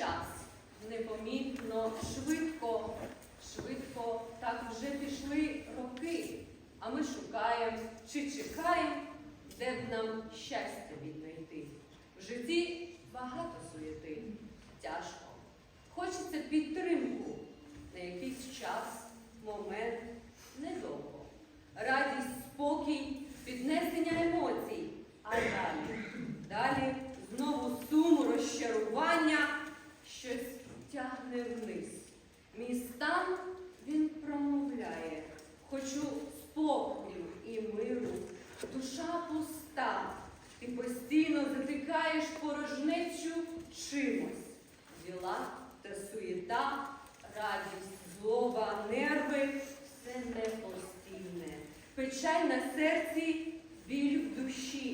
час непомітно, швидко, швидко так вже пішли роки, а ми шукаємо чи чекаємо, де б нам щастя віднайти. В житті багато суєти, тяжко. Хочеться підтримку тягне вниз. Мій стан він промовляє. Хочу спокою і миру. Душа пуста. Ти постійно затикаєш порожнечу чимось. Діла та суєта, радість, злоба, нерви все непостійне. Печаль на серці, біль в душі.